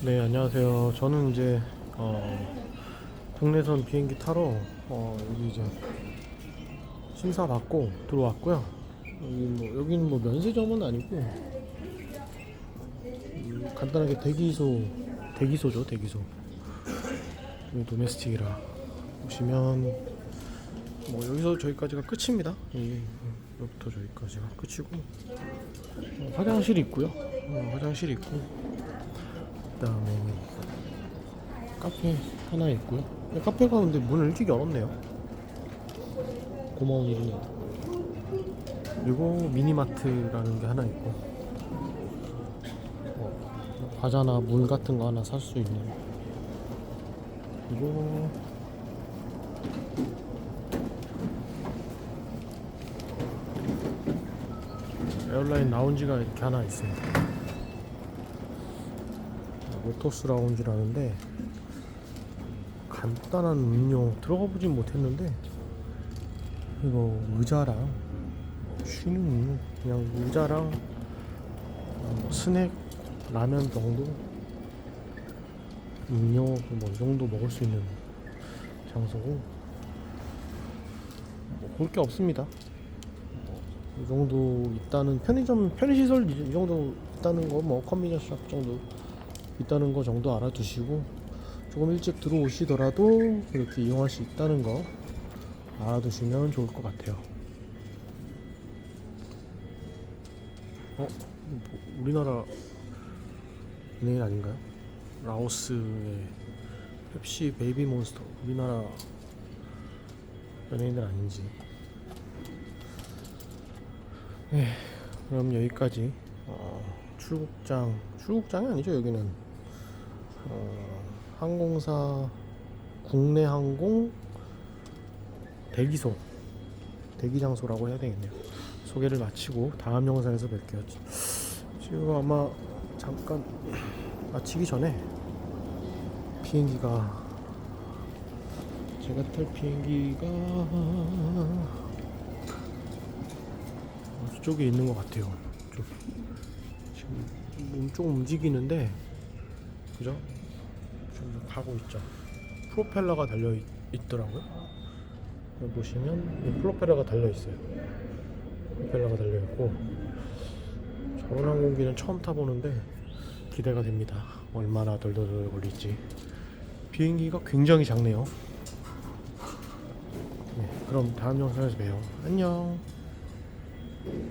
네, 안녕하세요. 저는 이제 어, 국내선 비행기 타러 어, 여기 이제 심사 받고 들어왔고요. 여기 뭐 여기는 뭐 면세점은 아니고 음, 간단하게 대기소 대기소죠, 대기소. 도메스틱이라 보시면 뭐 여기서 저기까지가 끝입니다. 여기, 여기부터 저기까지가 끝이고 어, 화장실이 있고요. 어, 화장실이 있고 그다음에 카페 하나 있고요. 카페가 근데 문을 일찍 열었네요. 고마운 일이네요. 그리고 미니마트라는 게 하나 있고 어, 과자나 물 같은 거 하나 살 수 있는 그리고 에어라인 라운지가 이렇게 하나 있습니다. 모토스 라운지라는데 간단한 음료 들어가 보진 못했는데 이거 의자랑 쉬는 음료 그냥 의자랑 뭐 스낵 라면 정도 음료 뭐 이 정도 먹을 수 있는 장소고 뭐 볼 게 없습니다. 뭐이 정도 있다는 편의점 편의시설 이 정도 있다는 거 뭐 컨비니언스 샵 정도 있다는 거 정도 알아두시고 조금 일찍 들어오시더라도 이렇게 이용할 수 있다는 거 알아두시면 좋을 것 같아요. 어? 뭐 우리나라 연예인 아닌가요? 라오스의 펩시 베이비 몬스터 우리나라 연예인들 아닌지 네, 그럼 여기까지 어, 출국장 출국장이 아니죠 여기는 어, 항공사 국내 항공 대기소 대기 장소라고 해야 되겠네요 소개를 마치고 다음 영상에서 뵐게요 지금 아마 잠깐 마치기 전에 비행기가 제가 탈 비행기가 저쪽에 있는 것 같아요. 좀 지금 몸 조금 움직이는데 그죠? 지금 가고 있죠. 프로펠러가 달려 있, 있더라고요. 여기 보시면 이 프로펠러가 달려 있어요. 프로펠러가 달려 있고 저런 항공기는 처음 타보는데 기대가 됩니다. 얼마나 덜덜덜 걸릴지. 비행기가 굉장히 작네요. 네, 그럼 다음 영상에서 봬요. 안녕.